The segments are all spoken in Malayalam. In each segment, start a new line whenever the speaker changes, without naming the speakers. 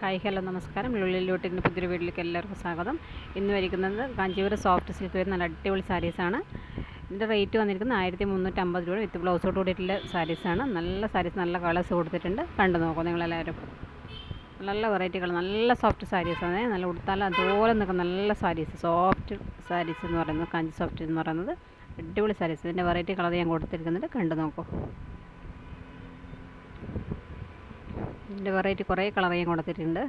ഹായ് ഹലോ നമസ്കാരം. ലുള്ളിലോട്ടിന്റെ പുതിയൊരു വീട്ടിലേക്ക് എല്ലാവർക്കും സ്വാഗതം. ഇന്ന് വരിക്കുന്നത് കാഞ്ചീപുരം സോഫ്റ്റ് സിൽക്ക് വരുന്ന നല്ല അടിപൊളി സാരീസാണ് ഇതിന്റെ റേറ്റ് വന്നിരിക്കുന്നത് ആയിരത്തി മുന്നൂറ്റമ്പത് രൂപ വിത്ത് ബ്ലൗസോട് കൂടിയിട്ടുള്ള സാരീസാണ് നല്ല സാരീസ് നല്ല കളേഴ്സ് കൊടുത്തിട്ടുണ്ട്. കണ്ടു നോക്കൂ നിങ്ങളെല്ലാവരും. നല്ല വെറൈറ്റികൾ നല്ല സോഫ്റ്റ് സാരീസാണ് നല്ല ഉടുത്താൽ അതുപോലെ നിൽക്കുന്ന നല്ല സാരീസ് സോഫ്റ്റ് സാരീസ് എന്ന് പറയുന്നത് കാഞ്ചി സോഫ്റ്റ് എന്ന് പറയുന്നത്. അടിപൊളി സാരീസ് ഇതിന്റെ വെറൈറ്റി കളർ ഞാൻ കൊടുത്തിരിക്കുന്നുണ്ട്. കണ്ടു നോക്കൂ. ഇതിന്റെ വെറൈറ്റി കുറേ കളർ ഞാൻ കൊടുത്തിട്ടുണ്ട്.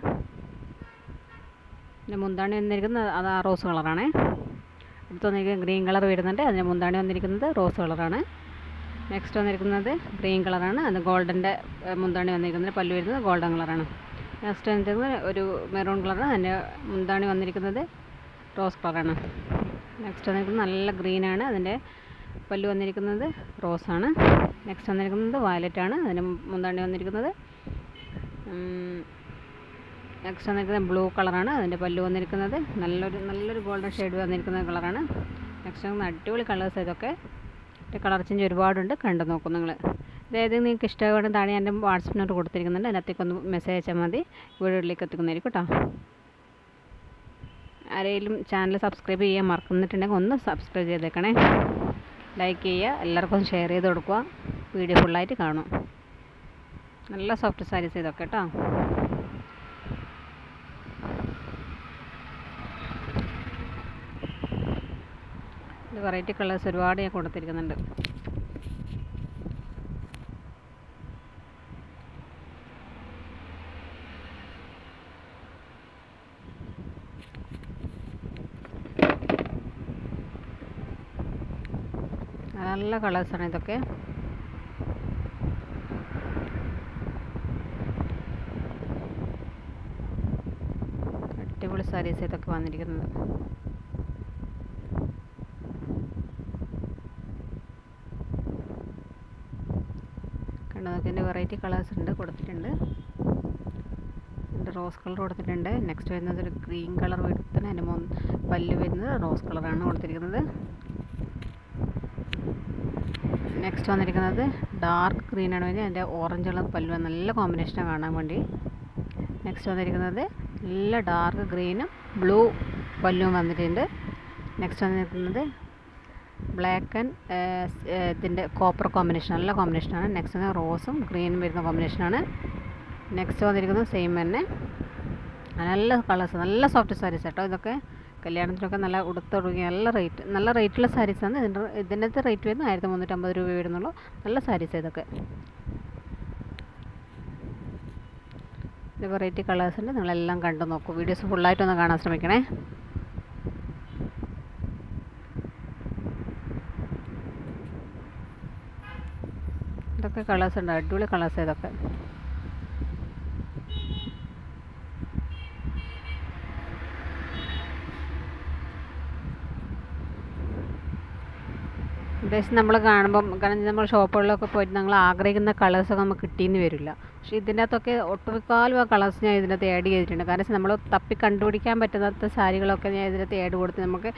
പിന്നെ മുന്താണി വന്നിരിക്കുന്നത് അത് ആ റോസ് കളറാണ്. അടുത്ത് വന്നിരിക്കുന്നത് ഗ്രീൻ കളർ വരുന്നുണ്ട്. അതിന്റെ മുന്താണി വന്നിരിക്കുന്നത് റോസ് കളറാണ്. നെക്സ്റ്റ് വന്നിരിക്കുന്നത് ഗ്രീൻ കളറാണ്. അത് ഗോൾഡന്റെ മുന്താണി വന്നിരിക്കുന്നത് പല്ല് വരുന്നത് ഗോൾഡൻ കളറാണ്. നെക്സ്റ്റ് വന്നിരിക്കുന്നത് ഒരു മെറൂൺ കളറാണ് അതിന്റെ മുന്താണി വന്നിരിക്കുന്നത് റോസ് കളറാണ്. നെക്സ്റ്റ് വന്നിരിക്കുന്നത് നല്ല ഗ്രീനാണ് അതിന്റെ പല്ല് വന്നിരിക്കുന്നത് റോസാണ്. നെക്സ്റ്റ് വന്നിരിക്കുന്നത് വയലറ്റാണ്. അതിന് മുന്താണി വന്നിരിക്കുന്നത് നെക്സ്റ്റ് വന്നിരിക്കുന്നത് ബ്ലൂ കളറാണ് അതിന്റെ പല്ല് വന്നിരിക്കുന്നത് നല്ലൊരു നല്ലൊരു ഗോൾഡൻ ഷെയ്ഡ് വന്നിരിക്കുന്ന കളറാണ് നെക്സ്റ്റ് വന്ന് അടിപൊളി കളേഴ്സ് ഇതൊക്കെ. കളർ ചേഞ്ച് ഒരുപാടുണ്ട്. കണ്ടു നോക്കും നിങ്ങൾ അതായത് നിങ്ങൾക്ക് ഇഷ്ടപ്പെടുന്ന താഴെ എന്റെ വാട്സപ്പ് നമ്പർ കൊടുത്തിരിക്കുന്നുണ്ട്. അതിനകത്തേക്ക് ഒന്ന് മെസ്സേജ് അയച്ചാൽ മതി. വീടുകളിലേക്ക് എത്തിക്കുന്നതായിരിക്കും കേട്ടോ. ആരെങ്കിലും ചാനൽ സബ്സ്ക്രൈബ് ചെയ്യാൻ മറക്കുന്നിട്ടുണ്ടെങ്കിൽ ഒന്ന് സബ്സ്ക്രൈബ് ചെയ്തേക്കണേ. ലൈക്ക് ചെയ്യുക. എല്ലാവർക്കും ഷെയർ ചെയ്ത് കൊടുക്കുക. വീഡിയോ ഫുള്ളായിട്ട് കാണും. നല്ല സോഫ്റ്റ് സാരീസ് ഇതൊക്കെ കേട്ടോ ഇത് വെറൈറ്റി കളേഴ്സ് ഒരുപാട് ഞാൻ കൊടുത്തിരിക്കുന്നുണ്ട്. നല്ല കളേഴ്സാണ് ഇതൊക്കെ അടിപൊളി സാരീസ് ഇതൊക്കെ വന്നിരിക്കുന്നത്. കണ്ടോ വെറൈറ്റി കളേഴ്സ് ഉണ്ട് കൊടുത്തിട്ടുണ്ട്. റോസ് കളർ കൊടുത്തിട്ടുണ്ട്. നെക്സ്റ്റ് വരുന്നത് ഒരു ഗ്രീൻ കളർ എടുത്തിന് അതിന്റെ മൂന്ന് പല്ല് വരുന്നത് റോസ് കളറാണ് കൊടുത്തിരിക്കുന്നത്. നെക്സ്റ്റ് വന്നിരിക്കുന്നത് ഡാർക്ക് ഗ്രീനാണ് വരുന്നത് അതിന്റെ ഓറഞ്ച് കളർ പല്ല് നല്ല കോമ്പിനേഷനാണ് കാണാൻ വേണ്ടി. നെക്സ്റ്റ് വന്നിരിക്കുന്നത് നല്ല ഡാർക്ക് ഗ്രീനും ബ്ലൂ പല്ലും വന്നിട്ടുണ്ട്. നെക്സ്റ്റ് വന്നിരിക്കുന്നത് ബ്ലാക്ക് ആൻഡ് ഇതിന്റെ കോപ്പർ കോമ്പിനേഷൻ നല്ല കോമ്പിനേഷനാണ് നെക്സ്റ്റ് റോസും ഗ്രീനും വരുന്ന കോമ്പിനേഷനാണ് നെക്സ്റ്റ് വന്നിരിക്കുന്നത് സെയിം തന്നെ. നല്ല കളേഴ്സ് നല്ല സോഫ്റ്റ് സാരീസ് കേട്ടോ ഇതൊക്കെ. കല്യാണത്തിനൊക്കെ നല്ല ഉടുത്തൊടുങ്ങി നല്ല റേറ്റ് നല്ല റേറ്റുള്ള സാരീസാണ് ഇതിന്റെ ഇതിന്റെ റേറ്റ് വരുന്നത് ആയിരത്തി മുന്നൂറ്റമ്പത് രൂപ വരുന്നുള്ളൂ. നല്ല സാരീസ് ഇതൊക്കെ. ഇത് വെറൈറ്റി കളേഴ്സ് ഉണ്ട്. നിങ്ങളെല്ലാം കണ്ടു നോക്കൂ. വീഡിയോസ് ഫുള്ളായിട്ടൊന്ന് കാണാൻ ശ്രമിക്കണേ. ഇതൊക്കെ കളേഴ്സ് ഉണ്ട്. അടിപൊളി കളേഴ്സ് ഇതൊക്കെ. ഉദ്ദേശം നമ്മൾ കാണുമ്പം കാരണം നമ്മൾ ഷോപ്പുകളിലൊക്കെ പോയിട്ട് നമ്മൾ ആഗ്രഹിക്കുന്ന കളേഴ്സൊക്കെ നമുക്ക് കിട്ടിയെന്ന് വരില്ല. പക്ഷേ ഇതിന്റെ അകത്തൊക്കെ ഒട്ടുമിക്കാലും ആ കളേഴ്സ് ഞാൻ ഇതിനകത്ത് ആഡ് ചെയ്തിട്ടുണ്ട്. കാരണം നമ്മൾ തപ്പി കണ്ടുപിടിക്കാൻ പറ്റുന്ന സാരികളൊക്കെ ഞാൻ ഇതിനകത്ത് ആഡ് കൊടുത്ത് നമുക്ക്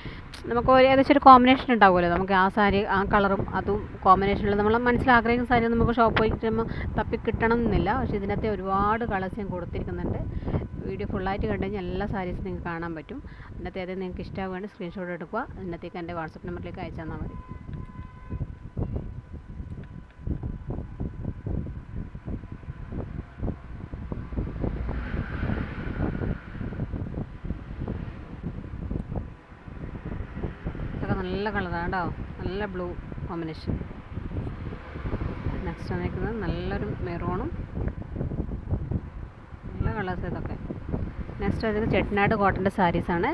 നമുക്ക് ഏകദേശം ഒരു കോമ്പിനേഷൻ ഉണ്ടാവുമല്ലോ. നമുക്ക് ആ സാരി ആ കളറും അതും കോമ്പിനേഷനിൽ നമ്മൾ മനസ്സിൽ ആഗ്രഹിക്കുന്ന സാരി നമുക്ക് ഷോപ്പ് പോയി പോയിട്ട് തപ്പി കിട്ടണം എന്നില്ല പക്ഷേ ഇതിനകത്ത് ഒരുപാട് കളേഴ്സ് ഞാൻ കൊടുത്തിരിക്കുന്നുണ്ട്. വീഡിയോ ഫുള്ളായിട്ട് കണ്ടു കഴിഞ്ഞാൽ എല്ലാ സാരീസും നിങ്ങൾക്ക് കാണാൻ പറ്റും. അതിനകത്ത് ഏതെങ്കിലും നിങ്ങൾക്ക് ഇഷ്ടമാവുകയാണെങ്കിൽ സ്ക്രീൻഷോട്ട് എടുക്കുക. അതിനകത്തേക്ക് എന്റെ വാട്സപ്പ് നമ്പറിലേക്ക് അയച്ചാൽ മതി ഇതൊക്കെ നല്ല കളറാണ് കേട്ടോ. നല്ല ബ്ലൂ കോമ്പിനേഷൻ. നെക്സ്റ്റ് വന്നിരിക്കുന്നത് നല്ലൊരു മെറൂണും നല്ല കളേഴ്സ് ഇതൊക്കെ നെക്സ്റ്റ് വരുന്നത് ചെട്ടിനാട് കോട്ടന്റെ സാരീസാണ്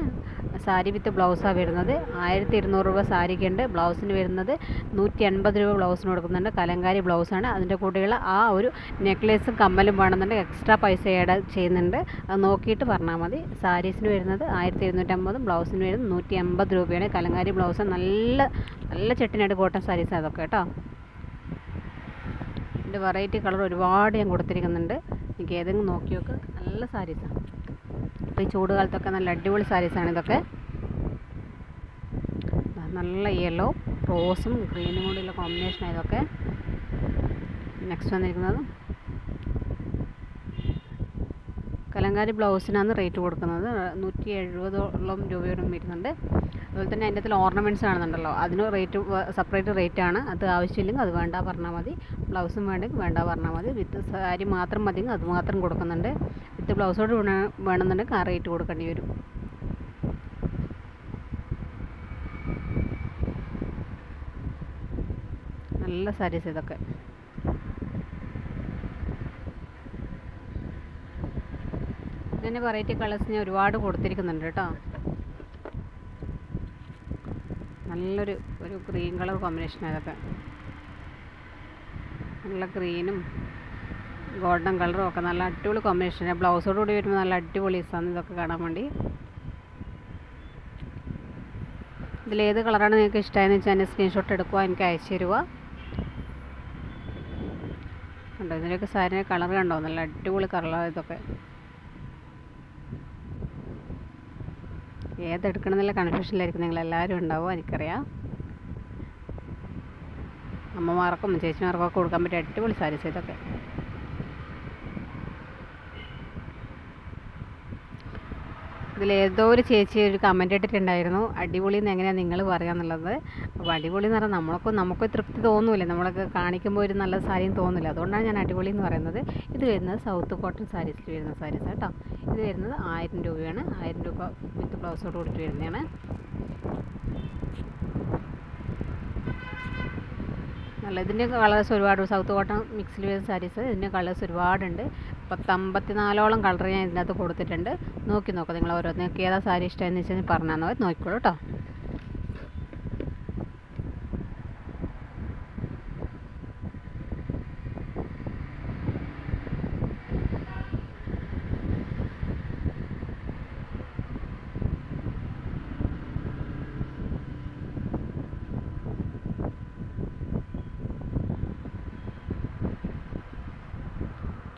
സാരി വിത്ത് ബ്ലൗസാണ് വരുന്നത്. ആയിരത്തി ഇരുന്നൂറ് രൂപ സാരിക്കുണ്ട്. ബ്ലൗസിന് വരുന്നത് നൂറ്റി എൺപത് രൂപ ബ്ലൗസിന് കൊടുക്കുന്നുണ്ട്. കലങ്കാരി ബ്ലൗസാണ്. അതിന്റെ കൂടെയുള്ള ആ ഒരു നെക്ലേസും കമ്മലും വേണമെന്നുണ്ടെങ്കിൽ എക്സ്ട്രാ പൈസ ഏഡ് ചെയ്യുന്നുണ്ട്. അത് നോക്കിയിട്ട് പറഞ്ഞാൽ മതി. സാരീസിന് വരുന്നത് ആയിരത്തി ഇരുന്നൂറ്റമ്പതും ബ്ലൗസിന് വരുന്നത് നൂറ്റി എൺപത് രൂപയാണ്. കലങ്കാരി ബ്ലൗസ് നല്ല നല്ല ചെട്ടിനായിട്ട് കോട്ടൺ സാരീസ് അതൊക്കെ കേട്ടോ. ഇതിന്റെ വെറൈറ്റി കളർ ഒരുപാട് ഞാൻ കൊടുത്തിരിക്കുന്നുണ്ട്. എനിക്ക് ഏതെങ്കിലും നോക്ക് നല്ല സാരീസാണ് ഇപ്പോൾ ഈ ചൂട് കാലത്തൊക്കെ നല്ല അടിപൊളി സാരീസാണ് ഇതൊക്കെ. നല്ല യെല്ലോ റോസും ഗ്രീനും കൂടിയുള്ള കോമ്പിനേഷനാണ് ഇതൊക്കെ. നെക്സ്റ്റ് വന്നിരിക്കുന്നത് കലങ്കാരി ബ്ലൗസിനാണ് റേറ്റ് കൊടുക്കുന്നത്. നൂറ്റി എഴുപതോളം രൂപയോളം വരുന്നുണ്ട്. അതുപോലെ തന്നെ അതിന്റെ അതിൽ ഓർണമെന്റ്സ് കാണുന്നുണ്ടല്ലോ. അതിന് റേറ്റ് സെപ്പറേറ്റ് റേറ്റ് ആണ്. അത് ആവശ്യമില്ലെങ്കിൽ അത് വേണ്ട പറഞ്ഞാൽ മതി. ബ്ലൗസും വേണ്ടെങ്കിൽ വേണ്ട പറഞ്ഞാൽ മതി. വിത്ത് സാരി മാത്രം മതിയെങ്കിൽ അത് മാത്രം കൊടുക്കുന്നുണ്ട്. വിത്ത് ബ്ലൗസോട് വേണമെന്നുണ്ടെങ്കിൽ ആ റേറ്റ് കൊടുക്കേണ്ടി വരും. നല്ല സാരീസ് ഇതൊക്കെ. ഇങ്ങനെ വെറൈറ്റി കളേഴ്സ് ഞാൻ ഒരുപാട് കൊടുത്തിരിക്കുന്നുണ്ട് കേട്ടോ. നല്ലൊരു ഒരു ഗ്രീൻ കളർ കോമ്പിനേഷൻ അതൊക്കെ നല്ല ഗ്രീനും ഗോൾഡൻ കളറും ഒക്കെ നല്ല അടിപൊളി കോമ്പിനേഷൻ ബ്ലൗസോട് കൂടി വരുമ്പോൾ നല്ല അടിപൊളി സാധനം ഇതൊക്കെ കാണാൻ വേണ്ടി. ഇതിലേത് കളറാണ് നിങ്ങൾക്ക് ഇഷ്ടമായെന്ന് വെച്ചാൽ എന്റെ സ്ക്രീൻഷോട്ട് എടുക്കുക എനിക്ക് അയച്ചു തരുക കണ്ടോ ഇതിന്റെയൊക്കെ സാരിന്റെ കളർ കണ്ടോ? നല്ല അടിപൊളി കളറാണ് ഇതൊക്കെ. ഏതെടുക്കണമെന്നുള്ള കൺഫ്യൂഷനിലായിരിക്കും നിങ്ങൾ എല്ലാവരും ഉണ്ടാവും എനിക്കറിയാം. അമ്മമാർക്കും ചേച്ചിമാർക്കും ഒക്കെ കൊടുക്കാൻ പറ്റിയ അടിപൊളി സാരീസ് ഇതൊക്കെ. ഇതിൽ ഏതോ ഒരു ചേച്ചി ഒരു കമന്റ് ഇട്ടിട്ടുണ്ടായിരുന്നു. അടിപൊളി എന്ന് എങ്ങനെയാണ് നിങ്ങൾ പറയാന്നുള്ളത് അപ്പോൾ അടിപൊളി എന്ന് പറഞ്ഞാൽ നമ്മൾക്ക് നമുക്ക് തൃപ്തി തോന്നില്ല? നമ്മളൊക്കെ കാണിക്കുമ്പോൾ ഒരു നല്ല സാരിയും തോന്നില്ല? അതുകൊണ്ടാണ് ഞാൻ അടിപൊളി എന്ന് പറയുന്നത്. ഇത് വരുന്നത് സൗത്ത് കോട്ടൺ സാരീസിൽ വരുന്ന സാരീസ് കേട്ടോ ഇത് വരുന്നത് ആയിരം രൂപയാണ്. ആയിരം രൂപ വിത്ത് ബ്ലൗസോട് കൂടിയിട്ട് വരുന്നതാണ്. നല്ല ഇതിന്റെ കളേഴ്സ് ഒരുപാട് സൗത്ത് കോട്ടൺ മിക്സിൽ വരുന്ന സാരീസ്. ഇതിന്റെ കളേഴ്സ് ഒരുപാടുണ്ട്. പത്തമ്പത്തി നാലോളം കളർ ഞാൻ ഇതിനകത്ത് കൊടുത്തിട്ടുണ്ട്. നോക്കി നോക്കാം. നിങ്ങൾ ഓരോ നിങ്ങൾക്ക് ഏതാ സാരി ഇഷ്ടമെന്ന് വെച്ചാൽ പറഞ്ഞാൽ മതി. നോക്കിക്കോളൂ കേട്ടോ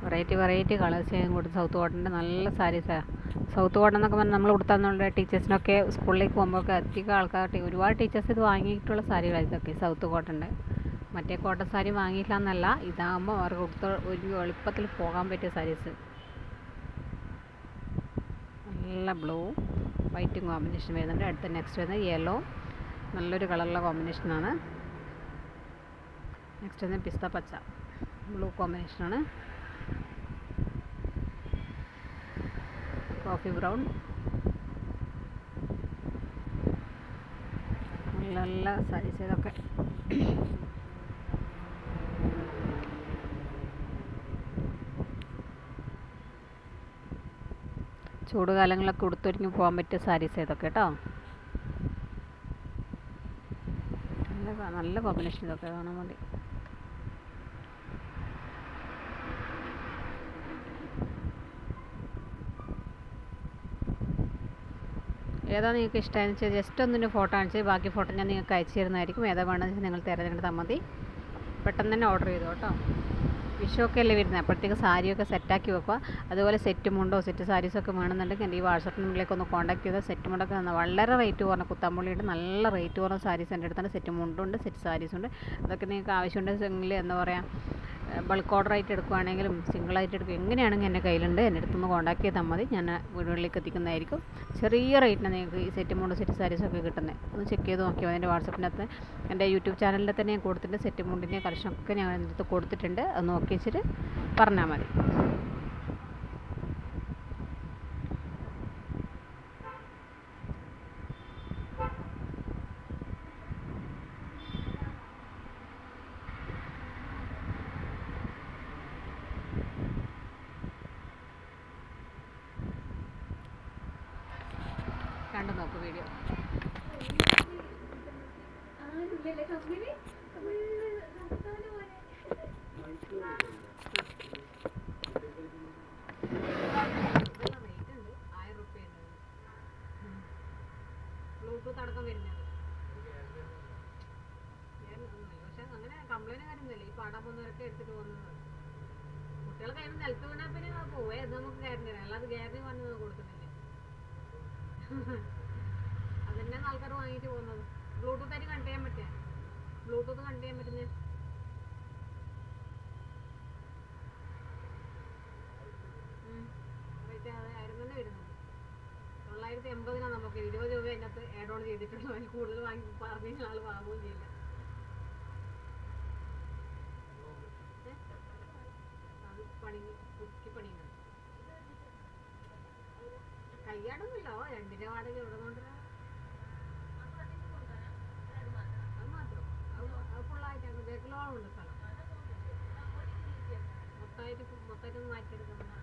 വെറൈറ്റി വെറൈറ്റി കളേഴ്സ് ഞാൻ കൊടുത്ത് സൗത്ത് കോട്ടന്റെ നല്ല സാരീസാണ് സൗത്ത് കോട്ടൺ എന്നൊക്കെ പറഞ്ഞാൽ നമ്മൾ കൊടുത്താന്നുള്ള ടീച്ചേഴ്സിനൊക്കെ സ്കൂളിലേക്ക് പോകുമ്പോഴൊക്കെ അധികം ആൾക്കാർ ഒരുപാട് ടീച്ചേഴ്സ് ഇത് വാങ്ങിയിട്ടുള്ള സാരികളാണ് ഇതൊക്കെ സൗത്ത് കോട്ടന്റെ മറ്റേ കോട്ടൺ സാരി വാങ്ങിയില്ല എന്നല്ല ഇതാകുമ്പോൾ അവർക്ക് കൊടുത്ത ഒരു എളുപ്പത്തിൽ പോകാൻ പറ്റിയ സാരീസ്. നല്ല ബ്ലൂ വൈറ്റും കോമ്പിനേഷൻ വരുന്നുണ്ട്. അടുത്ത നെക്സ്റ്റ് വരുന്നത് യെല്ലോ. നല്ലൊരു കളറുള്ള കോമ്പിനേഷനാണ്. നെക്സ്റ്റ് വരുന്നത് പിസ്ത പച്ച. ബ്ലൂ കോമ്പിനേഷനാണ്. Coffee brown. നല്ല സൈസ് ഇതൊക്കെ. ചൂട് കാലങ്ങളിലൊക്കെ ഉടുത്തൊരുങ്ങി പോകാൻ പറ്റിയ സാരീസ് ഇതൊക്കെ കേട്ടോ. നല്ല നല്ല കോമ്പിനേഷൻ ഇതൊക്കെ കാണാൻ വേണ്ടി. ഏതാ നിങ്ങൾക്ക് ഇഷ്ടമായെന്ന് വെച്ചാൽ ജസ്റ്റ് ഒന്നിന്റെ ഫോട്ടോ അണിച്ച് ബാക്കി ഫോട്ടോ ഞാൻ നിങ്ങൾക്ക് അയച്ചു തരുന്നതായിരിക്കും. ഏതാ വേണമെന്ന് വെച്ചാൽ നിങ്ങൾ തിരഞ്ഞെടുത്താൽ മതി. പെട്ടെന്ന് തന്നെ ഓർഡർ ചെയ്തു കേട്ടോ. വിഷു ഒക്കെ അല്ലേ വരുന്നത്? അപ്പോഴത്തേക്ക് സാരിയൊക്കെ സെറ്റാക്കി വെക്കുക. അതുപോലെ സെറ്റ് മുണ്ടോ സെറ്റ് സാരീസൊക്കെ വേണമെന്നുണ്ടെങ്കിൽ എന്റെ ഈ വാട്സപ്പ് നമ്പറിലേക്ക് ഒന്ന് കോൺടാക്ട് ചെയ്താൽ സെറ്റ് മുണ്ടൊക്കെ വളരെ റേറ്റ് കുറഞ്ഞ കുത്തമ്പുള്ളിയുണ്ട്. നല്ല റേറ്റ് കുറഞ്ഞ സാരീസ് എന്റെ അടുത്താണ് സെറ്റ് മുണ്ടുണ്ട് സെറ്റ് സാരീസുണ്ട് അതൊക്കെ നിങ്ങൾക്ക് ആവശ്യമുണ്ടെങ്കിൽ എന്താ പറയുക ബൾക്ക് ഓർഡർ ആയിട്ട് എടുക്കുവാണെങ്കിലും സിംഗിളായിട്ട് എടുക്കുക എങ്ങനെയാണെങ്കിൽ എന്റെ കയ്യിലുണ്ട്. എന്റെ അടുത്തൊന്ന് കോൺടാക്ട് ചെയ്താൽ മതി. ഞാൻ വീടുകളിലേക്ക് എത്തിക്കുന്നതായിരിക്കും. ചെറിയ റേറ്റിന് നിങ്ങൾക്ക് ഈ സെറ്റ് മുണ്ട് സെറ്റ് സാരീസൊക്കെ കിട്ടുന്നത്. ഒന്ന് ചെക്ക് ചെയ്ത് നോക്കിയോ? എന്റെ വാട്സപ്പിനകത്ത് എന്റെ യൂട്യൂബ് ചാനലിൽ തന്നെ ഞാൻ കൊടുത്തിട്ടുണ്ട്. സെറ്റ് മുണ്ടിന്റെ കളക്ഷനൊക്കെ ഞാൻ എന്റെ അടുത്ത് കൊടുത്തിട്ടുണ്ട്. അത് നോക്കി വെച്ചിട്ട് പറഞ്ഞാൽ മതി. വീഡിയോ ബ്ലൂടൂത്ത് അടക്കം വരുന്നത് പക്ഷെ അങ്ങനെ കംപ്ലൈന്റ് കാര്യമൊന്നുമില്ല ഈ പാടാൻ പോകുന്നവരൊക്കെ എടുത്തിട്ട് പോകുന്നത് കുട്ടികൾ കയ്യിൽ നിലത്ത് വീണാൽ പിന്നെ പോവേ നമുക്ക് ഗ്യാരണ്ടി അല്ലാതെ ഗ്യാരണ്ടി പറഞ്ഞത് കൊടുക്കുന്നില്ല അതന്നെയാണ് ആൾക്കാർ വാങ്ങിയിട്ട് പോകുന്നത്. ബ്ലൂടൂത്ത് ആയിട്ട് കണക്ട് ചെയ്യാൻ പറ്റിയ? ബ്ലൂടൂത്ത് കണക്ട് ചെയ്യാൻ പറ്റുന്ന? റേറ്റ് തൊള്ളായിരത്തി എൺപതിനാണ് നമുക്ക് ഇരുപത് രൂപ അതിനകത്ത് ആഡ് ഓൺ അതിൽ കൂടുതൽ വാങ്ങി പറഞ്ഞ ആൾ വാങ്ങുകയും ചെയ്യില്ല? അത് പണി വാടക ഇവിടെ കൊണ്ടുവരാ അത് മാത്രം അത് അത് ഫുള്ളായിട്ട് ബേക്കിലോളം ഉണ്ട് സ്ഥലം മൊത്തമായിട്ട് ഫു- മൊത്തമായിട്ട് ഒന്ന് മാറ്റിയെടുക്കുന്നതാണ്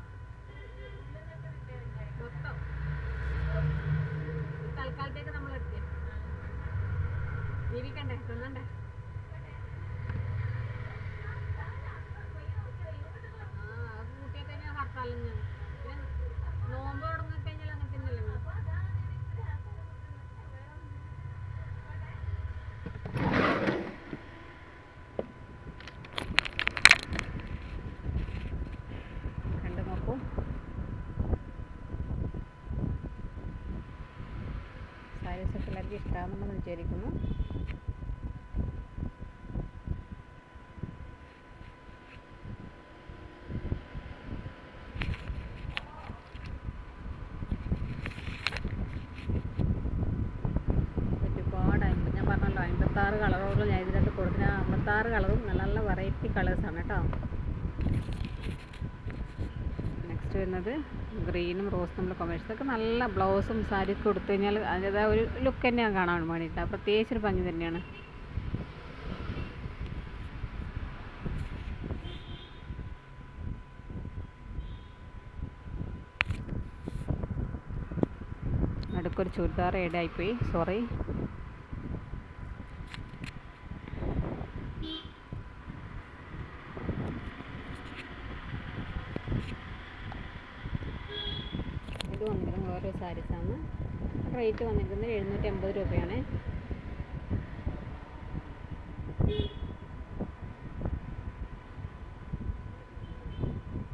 മൊത്തം. തൽക്കാലത്തേക്ക് നമ്മൾ എത്തി ജീവിക്കണ്ടേ? തിന്നണ്ടേ ആ അത് കൂട്ടിയാൽ കഴിഞ്ഞാൽ ഹർത്താലും ഞാൻ പിന്നെ നോമ്പ് തുടങ്ങി കഴിഞ്ഞാൽ അങ്ങനെ തന്നെയല്ലേ കണ്ടു നോക്കൂ സാരീസ് ഒക്കെ എല്ലാവർക്കും ഇഷ്ടമാണെന്ന് വിചാരിക്കുന്നു അമ്പത്താറ് ഞാൻ ഇതിനകത്ത് കൊടുത്തിന് അമ്പത്താറ് കളറും നല്ല നല്ല വെറൈറ്റി കളേഴ്സാണ് കേട്ടോ. നെക്സ്റ്റ് വരുന്നത്. ഗ്രീനും റോസും നമ്മൾ കോമ്പിനേഷൻ ഒക്കെ നല്ല ബ്ലൗസും സാരിയൊക്കെ കൊടുത്തു കഴിഞ്ഞാൽ അതിന്റെതായ ഒരു ലുക്ക് തന്നെയാണ് കാണാൻ വേണ്ടിയിട്ട്. പ്രത്യേകിച്ച് ഒരു ഭംഗി തന്നെയാണ്. നടുക്കൊരു ചുരിദാർ ഏടായിപ്പോയി സോറി ഇത് വന്നിരിക്കുന്നത് ഓരോ സാരീസാണ് റേറ്റ് വന്നിരിക്കുന്നത് എഴുന്നൂറ്റി അമ്പത് രൂപയാണ്.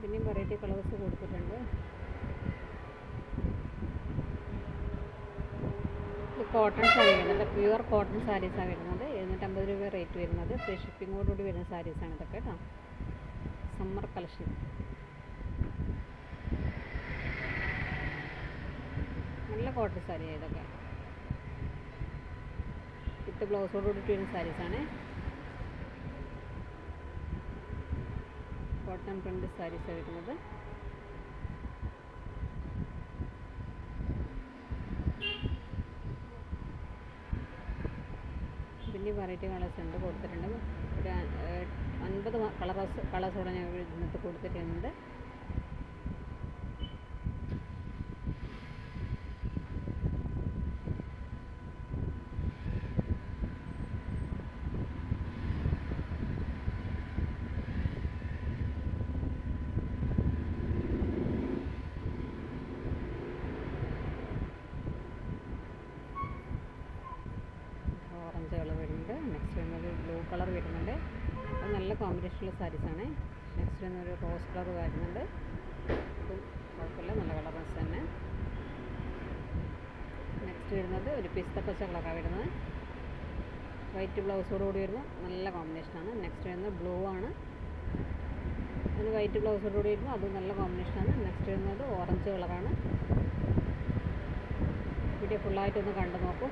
പിന്നെയും വെറൈറ്റി കളേഴ്സ് കൊടുത്തിട്ടുണ്ട്. ഇത് കോട്ടൺ സാരി വരുന്നത് പ്യുവർ കോട്ടൺ സാരീസാണ് വരുന്നത്. എഴുന്നൂറ്റമ്പത് രൂപ റേറ്റ് വരുന്നത്. ഫ്രീ ഷിപ്പിങ്ങോടുകൂടി വരുന്ന സാരീസാണ് ഇതൊക്കെ കേട്ടോ സമ്മർ കളക്ഷൻ നല്ല കോട്ടൺ സാരിയാണ് ഇതൊക്കെ. വിത്ത് ബ്ലൗസോട് ട്വിൻ സാരീസാണ് കോട്ടൺ പ്രിന്റ് സാരീസ് വരുന്നത് വലിയ വെറൈറ്റി കളേഴ്സ് ഉണ്ട് കൊടുത്തിട്ടുണ്ട്. ഒരു അൻപത് കളേഴ്സ് കളേഴ്സോടെ ഞങ്ങൾ ഇന്നത്തെ കൊടുത്തിട്ടുണ്ട് ഓറഞ്ച് കളർ വരുന്നുണ്ട് നെക്സ്റ്റ് വരുന്നത് ബ്ലൂ കളർ വരുന്നുണ്ട്. അത് നല്ല കോമ്പിനേഷനുള്ള സാരീസാണ് നെക്സ്റ്റ് വരുന്ന ഒരു റോസ് കളർ വരുന്നുണ്ട്. അതും കുഴപ്പമില്ല നല്ല കളർ തന്നെ. നെക്സ്റ്റ് വരുന്നത് ഒരു പിസ്ത പച്ച കളറാണ് വരുന്നത് വൈറ്റ് ബ്ലൗസോട് കൂടി വരുന്ന. നല്ല കോമ്പിനേഷനാണ് നെക്സ്റ്റ് വരുന്നത് ബ്ലൂ ആണ്. അതിന് വൈറ്റ് ബ്ലൗസോട് കൂടി വരുമ്പോൾ അതും നല്ല കോമ്പിനേഷനാണ് നെക്സ്റ്റ് വരുന്നത് ഓറഞ്ച് കളറാണ് വീഡിയോ ഫുള്ളായിട്ടൊന്ന് കണ്ടു നോക്കൂ